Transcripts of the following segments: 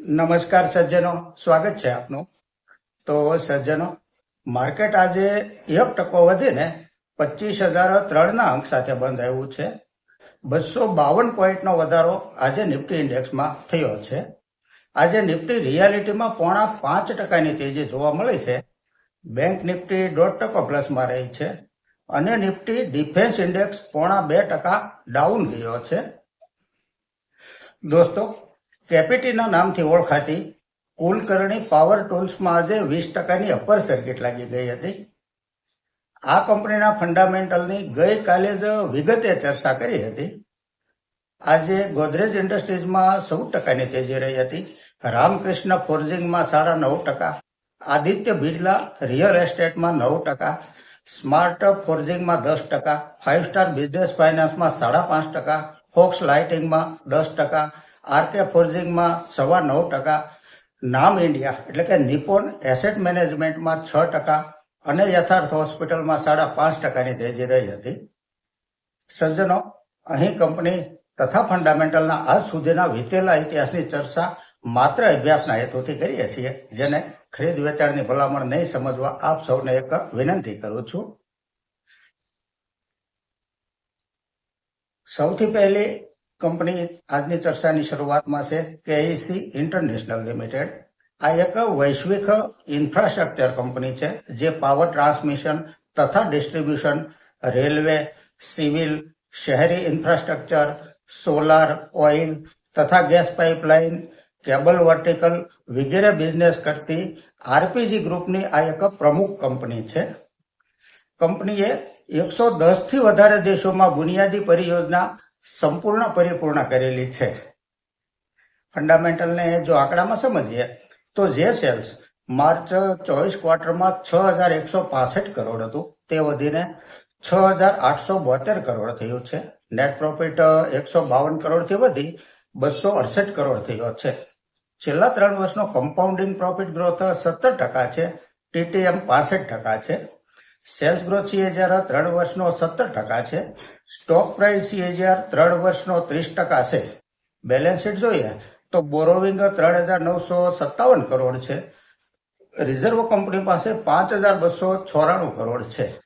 નમસ્કાર સજ્જનો. સ્વાગત છે આપનું. તો સજ્જનો, માર્કેટ આજે એક ટકો વધીને પચીસ હજાર ત્રણના અંક સાથે બંધ આવ્યું છે. બસો બાવન પોઈન્ટનો વધારો આજે નિફ્ટી ઇન્ડેક્સમાં થયો છે. આજે નિફ્ટી રિયાલિટીમાં પોણા પાંચ ટકાની તેજી જોવા મળી છે. બેંક નિફ્ટી દોઢ ટકો પ્લસમાં રહી છે અને નિફ્ટી ડિફેન્સ ઇન્ડેક્સ પોણા બે ટકા ડાઉન ગયો છે. દોસ્તો કેપિટીના નામથી ઓળખાતી કુલકર્ણી પાવર ટૂલ્સમાં આજે વીસ ટકાની અપર સર્કિટ લાગી ગઈ હતી. આ કંપનીના ફંડામેન્ટલની ગઈકાલે જ વિગતે ચર્ચા કરી હતી. આજે ગોદરેજ ઇન્ડસ્ટ્રીઝમાં ચૌદ ટકાની તેજી રહી હતી. રામકૃષ્ણ ફોર્જિંગમાં સાડા નવ ટકા, આદિત્ય બિરલા રિયલ એસ્ટેટમાં નવ ટકા, સ્માર્ટ ફોર્જિંગમાં દસ ટકા, ફાઇવ સ્ટાર બિઝનેસ ફાઇનાન્સમાં સાડા પાંચ ટકા, ફોક્સ લાઇટિંગમાં દસ ટકા આરકે ફોર્જિંગમાં સવા નવ ટકા, નામ ઇન્ડિયા એટલે કે નિપોન એસેટ મેનેજમેન્ટમાં છ ટકા અને યથાર્થ હોસ્પિટલમાં સાડા પાંચ ટકાની તેજી રહી હતી. સજ્જનો, અહીં કંપની તથા ફંડામેન્ટલના આજ સુધીના વીતેલા ઇતિહાસની ચર્ચા માત્ર અભ્યાસના હેતુથી કરીએ છીએ, જેને ખરીદ વેચાણની ભલામણ નહીં સમજવા આપ સૌને એક વિનંતી કરું છું. સૌથી પહેલી કંપની આજની ચર્ચાની શરૂઆતમાં છે કેઈસી ઇન્ટરનેશનલ લિમિટેડ આ એક વૈશ્વિક ઇન્ફ્રાસ્ટ્રક્ચર કંપની છે જે પાવર ટ્રાન્સમિશન તથા ડિસ્ટ્રીબ્યુશન, રેલવે, સિવિલ, શહેરી ઇન્ફ્રાસ્ટ્રક્ચર, સોલાર, ઓઇલ તથા ગેસ પાઇપલાઇન, કેબલ વર્ટિકલ વગેરે બિઝનેસ કરતી આરપીજી ગ્રુપની આ એક પ્રમુખ કંપની છે. કંપનીએ એકસો દસથી વધારે દેશોમાં બુનિયાદી પરિયોજના સંપૂર્ણ પરિપૂર્ણ કરેલી છે. ફંડામેન્ટલને જો આંકડામાં સમજીએ, તો જે સેલ્સ માર્ચ ચોવીસ ક્વાર્ટરમાં છ હજાર એકસો પાસઠ કરોડ હતું. તે વધીને છ હજાર આઠસો બોતેર કરોડ થયું છે. નેટ પ્રોફિટ એકસો બાવન કરોડથી વધી બસો અડસઠ કરોડ થયો છે. છેલ્લા ત્રણ વર્ષનો કમ્પાઉન્ડિંગ પ્રોફિટ ગ્રોથ સત્તર ટકા છે. ટીટીએમ પાસઠ ટકા છે. સેલ્સ ગ્રોથ સીએજીઆર ત્રણ વર્ષનો સત્તર ટકા છે. સ્ટોક પ્રાઇસ સીએજીઆર ત્રણ વર્ષનો ત્રીસ ટકા છે. બેલેન્સ શીટ જોઈએ તો બોરોવિંગ ત્રણ હજાર નવસો સત્તાવન કરોડ છે. રિઝર્વ કંપની પાસે પાંચ હજાર બસો ચોરાણું કરોડ છે.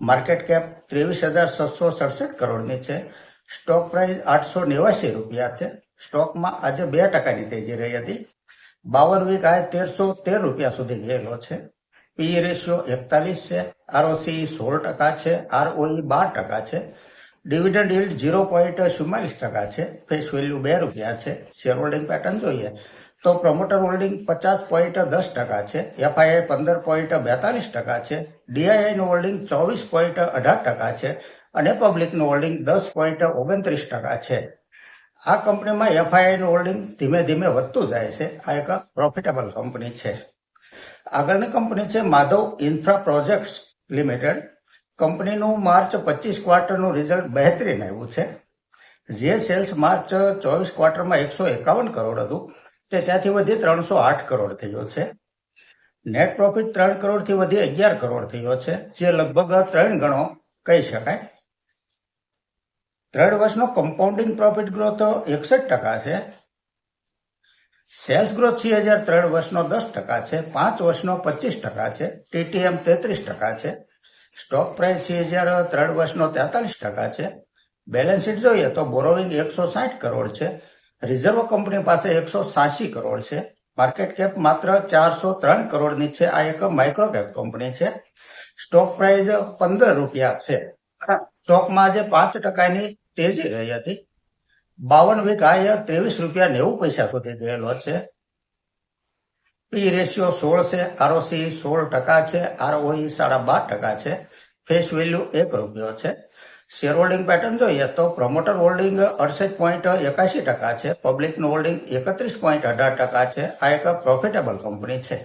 માર્કેટ કેપ ત્રેવીસ હજાર છસો સડસઠ કરોડની છે. સ્ટોક પ્રાઇસ આઠસો નેવાસી રૂપિયા છે. સ્ટોકમાં આજે બે ટકાની તેજી રહી હતી. બાવન વીક આજે તેરસો તેર રૂપિયા સુધી ગયેલો છે. પી રેશિયો એકતાલીસ છે. આરઓસી સોળ ટકા છે. આરઓઈ બાર ટકા છે. ડિવિડન્ડ yield ઝીરો પોઈન્ટ ચુમ્માલીસ ટકા છે. ફેસ વેલ્યુ બે રૂપિયા છે. શેર હોલ્ડિંગ પેટર્ન જોઈએ. તો પ્રમોટર હોલ્ડિંગ પચાસ પોઈન્ટ દસ ટકા છે. એફઆઈઆઈ પંદર પોઈન્ટ બેતાલીસ ટકા છે. ડીઆઈઆઈનું હોલ્ડિંગ ચોવીસ પોઈન્ટ અઢાર ટકા છે. અને પબ્લિકનું હોલ્ડિંગ દસ પોઈન્ટ ઓગણત્રીસ ટકા છે. આ કંપનીમાં એફઆઈઆઈનું હોલ્ડિંગ ધીમે ધીમે વધતું જાય છે. આ એક પ્રોફિટેબલ કંપની છે. આગળની કંપની છે માધવ ઇન્ફ્રા પ્રોજેક્ટ્સ લિમિટેડ. કંપનીનું માર્ચ પચીસ ક્વાર્ટરનું રિઝલ્ટ બહેતરીન આવ્યું છે. જે સેલ્સ માર્ચ ચોવીસ ક્વાર્ટરમાં એકસો એકાવન કરોડ હતું, તે ત્યાંથી વધી ત્રણસો આઠ કરોડ થયો છે. નેટ પ્રોફિટ ત્રણ કરોડથી વધી અગિયાર કરોડ થયો છે, જે લગભગ ત્રણ ગણો કહી શકાય. ત્રણ વર્ષનો કમ્પાઉન્ડિંગ પ્રોફિટ ગ્રોથ એકસઠ ટકા છે. સેલ્સ ગ્રોથ છે હજાર ત્રણ વર્ષનો દસ ટકા છે, પાંચ વર્ષનો પચીસ ટકા છે ટીટીએમ તેત્રીસ ટકા છે. સ્ટોક પ્રાઇસ છે હજાર ત્રણ વર્ષનો તેતાલીસ ટકા છે. બેલેન્સ શીટ જોઈએ તો બોરોવિંગ એકસો સાઠ કરોડ છે. રિઝર્વ કંપની પાસે એકસો સાસી કરોડ છે. માર્કેટ કેપ માત્ર ચારસો ત્રણ કરોડની છે. આ એક માઇક્રો કેપ કંપની છે. સ્ટોક પ્રાઇસ પંદર રૂપિયા છે. સ્ટોકમાં આજે પાંચ ટકાની તેજી રહી હતી. બાવન વીક આ ત્રેવીસ રૂપિયા નેવું પૈસા સુધી ગયેલો છે. પી રેશિયો સોળ છે, આરઓસી સોળ ટકા છે, આરઓઈ સાડા બાર ટકા છે, ફેસ વેલ્યુ એક રૂપિયો છે. શેર હોલ્ડિંગ પેટર્ન જોઈએ તો પ્રમોટર હોલ્ડિંગ અડસઠ પોઈન્ટ એકાશી ટકા છે પબ્લિકનું હોલ્ડિંગ એકત્રીસ પોઈન્ટ અઢાર ટકા છે, આ એક પ્રોફિટેબલ કંપની છે.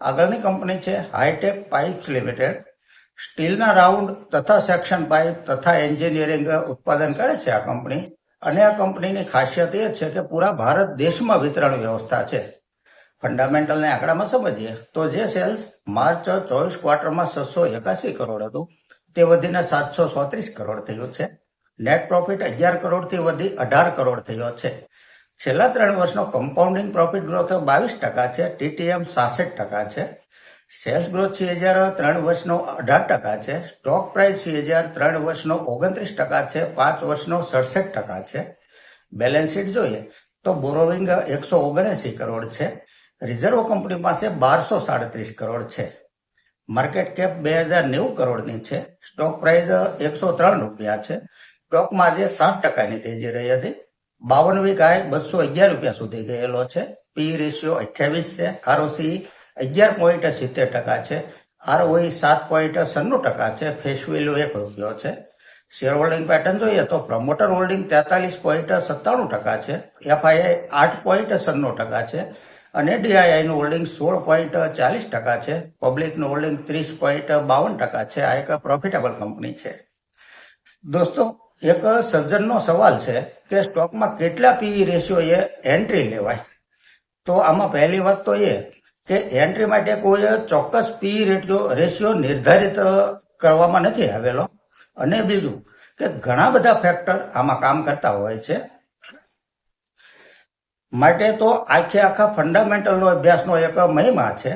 આગળની કંપની છે હાઈટેક પાઇપ્સ લિમિટેડ સ્ટીલના રાઉન્ડ તથા સેક્શન પાઇપ તથા એન્જિનિયરિંગ ઉત્પાદન કરે છે આ કંપની અને આ કંપનીની ખાસિયત એ છે કે પૂરા ભારત દેશમાં વિતરણ વ્યવસ્થા છે. ફંડામેન્ટલને આંકડામાં સમજીએ, તો જે સેલ્સ માર્ચ ચોવીસ ક્વાર્ટરમાં છસો એકાસી કરોડ હતું, તે વધીને સાતસો ચોત્રીસ કરોડ થયું છે. નેટ પ્રોફિટ અગિયાર કરોડથી વધી અઢાર કરોડ થયો છે. છેલ્લા ત્રણ વર્ષનો કમ્પાઉન્ડિંગ પ્રોફિટ ગ્રોથ બાવીસ ટકા છે ટીટીએમ સાસઠ ટકા છે. સેલ્સ ગ્રોથ સીએજીઆર ત્રણ વર્ષનો અઢાર ટકા છે. સ્ટોક પ્રાઇસ હજાર ત્રણ વર્ષનો ઓગણત્રીસ ટકા છે, પાંચ વર્ષનો સડસઠ ટકા છે. બેલેન્સ શીટ જોઈએ, તો બોરોવિંગ એકસો ઓગણએસી કરોડ છે. રિઝર્વ કંપની પાસે બારસો સાડત્રીસ કરોડ છે. માર્કેટ કેપ બે હજાર નેવું કરોડની છે. સ્ટોક પ્રાઇસ એકસો ત્રણ રૂપિયા છે. સ્ટોકમાં આજે સાત ટકાની તેજી રહી હતી. બાવન વીક હાઈ બસો અગિયાર રૂપિયા સુધી ગયેલો છે. પી રેશિયો અઠ્યાવીસ છે. આરઓસી અગિયાર પોઈન્ટ સિત્તેર ટકા છે. આરઓઈ સાત પોઈન્ટ સન્નું ટકા છે. ફેસ વેલ્યુ એક રૂપિયો છે. શેર હોલ્ડિંગ પેટર્ન જોઈએ તો પ્રમોટર હોલ્ડિંગ તેતાલીસ પોઈન્ટ સત્તાણું ટકા છે. એફઆઈઆઈ આઠ પોઈન્ટ સન્નું ટકા છે. અને ડીઆઈઆઈનું હોલ્ડિંગ સોળ પોઈન્ટ ચાલીસ ટકા છે. પબ્લિકનું હોલ્ડિંગ ત્રીસ પોઈન્ટ બાવન ટકા છે. આ એક પ્રોફિટેબલ કંપની છે. દોસ્તો, એક સર્જનનો સવાલ છે કે સ્ટોકમાં કેટલા પીઈ રેશિયો એ એન્ટ્રી લેવાય? તો આમાં પહેલી વાત તો એ કે એન્ટ્રી માટે કોઈ ચોક્કસ પી રેટિયો રેશિયો નિર્ધારિત કરવામાં નથી આવેલો. અને બીજું કે ઘણા બધા ફેક્ટર આમાં કામ કરતા હોય છે. માટે તો આખે આખા ફંડામેન્ટલનો અભ્યાસનો એક મહિમા છે.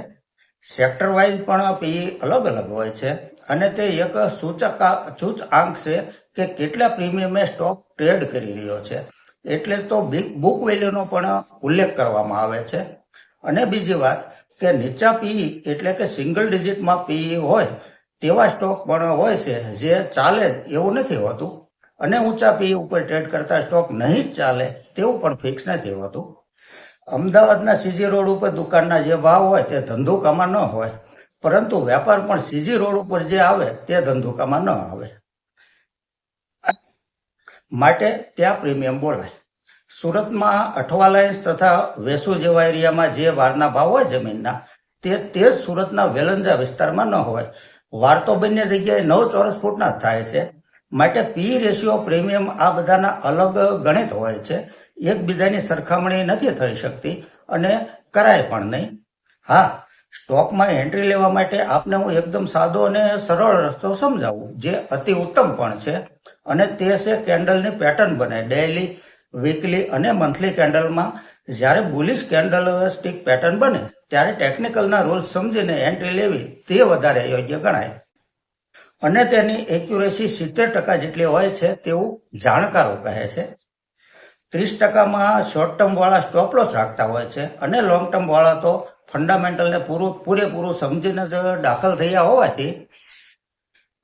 સેક્ટર વાઇઝ પણ પી અલગ અલગ હોય છે અને તે એક સૂચક સૂચઆંક છે કે કેટલા પ્રીમિયમે સ્ટોક ટ્રેડ કરી રહ્યો છે. એટલે તો બુક વેલ્યુનો પણ ઉલ્લેખ કરવામાં આવે છે. અને બીજી વાત કે નીચા પી એટલે કે સિંગલ ડિજિટમાં પી હોય તેવા સ્ટોક પણ હોય છે જે ચાલે એવું નથી હોતું. અને ઊંચા પી ઉપર ટ્રેડ કરતા સ્ટોક નહીં જ ચાલે, તેવું પણ ફિક્સ નથી હોતું. અમદાવાદના સીજી રોડ ઉપર દુકાનના જે ભાવ હોય તે ધંધુકામાં ન હોય, પરંતુ વેપાર પણ સીજી રોડ ઉપર જે આવે તે ધંધુકામાં ન આવે. માટે ત્યાં પ્રીમિયમ બોલાય. સુરતમાં અઠવા લાઇન્સ તથા વેસુ જેવા એરિયામાં જે વારના ભાવ હોય જમીનના, તે તે સુરતના વેલંજા વિસ્તારમાં ન હોય. વાર તો બંને જગ્યાએ નવ ચોરસ ફૂટના થાય છે. માટે પી રેશિયો પ્રીમિયમ આ બધાના અલગ ગણિત હોય છે. એકબીજાની સરખામણી નથી થઈ શકતી અને કરાય પણ નહીં. હા, સ્ટોકમાં એન્ટ્રી લેવા માટે આપને હું એકદમ સાદો અને સરળ રસ્તો સમજાવું, જે અતિ ઉત્તમ પણ છે. અને તે છે કેન્ડલની પેટર્ન બને ડેઇલી, વીકલી અને મંથલી કેન્ડલમાં જ્યારે બુલિશ કેન્ડલ સ્ટિક પેટર્ન બને, ત્યારે ટેકનિકલના રૂલ્સ સમજીને એન્ટ્રી લેવી તે વધારે યોગ્ય ગણાય. અને તેની એક્યુરેસી સિત્તેર ટકા જેટલી હોય છે તેવું જાણકારો કહે છે. ત્રીસ ટકામાં શોર્ટ ટર્મ વાળા સ્ટોપ લોસ રાખતા હોય છે અને લોંગ ટર્મ વાળા તો ફંડામેન્ટલને પૂરું, પૂરેપૂરું સમજીને જ દાખલ થયા હોવાથી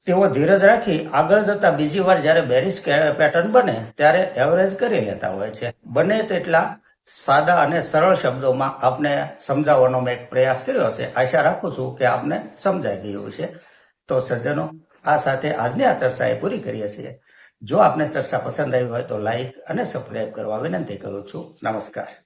તેઓ ધીરજ રાખી આગળ જતા બીજી વાર જ્યારે બેરિસ પેટર્ન બને ત્યારે એવરેજ કરી લેતા હોય છે. બને તેટલા સાદા અને સરળ શબ્દોમાં આપને સમજાવવાનો મેં એક પ્રયાસ કર્યો છે. આશા રાખું છું કે આપને સમજાઈ ગયું છે તો સજ્જનો આ સાથે આજની આ ચર્ચાએ પૂરી કરીએ છીએ. જો આપને ચર્ચા પસંદ આવી હોય તો લાઈક અને સબસ્ક્રાઈબ કરવા વિનંતી કરું છું. નમસ્કાર.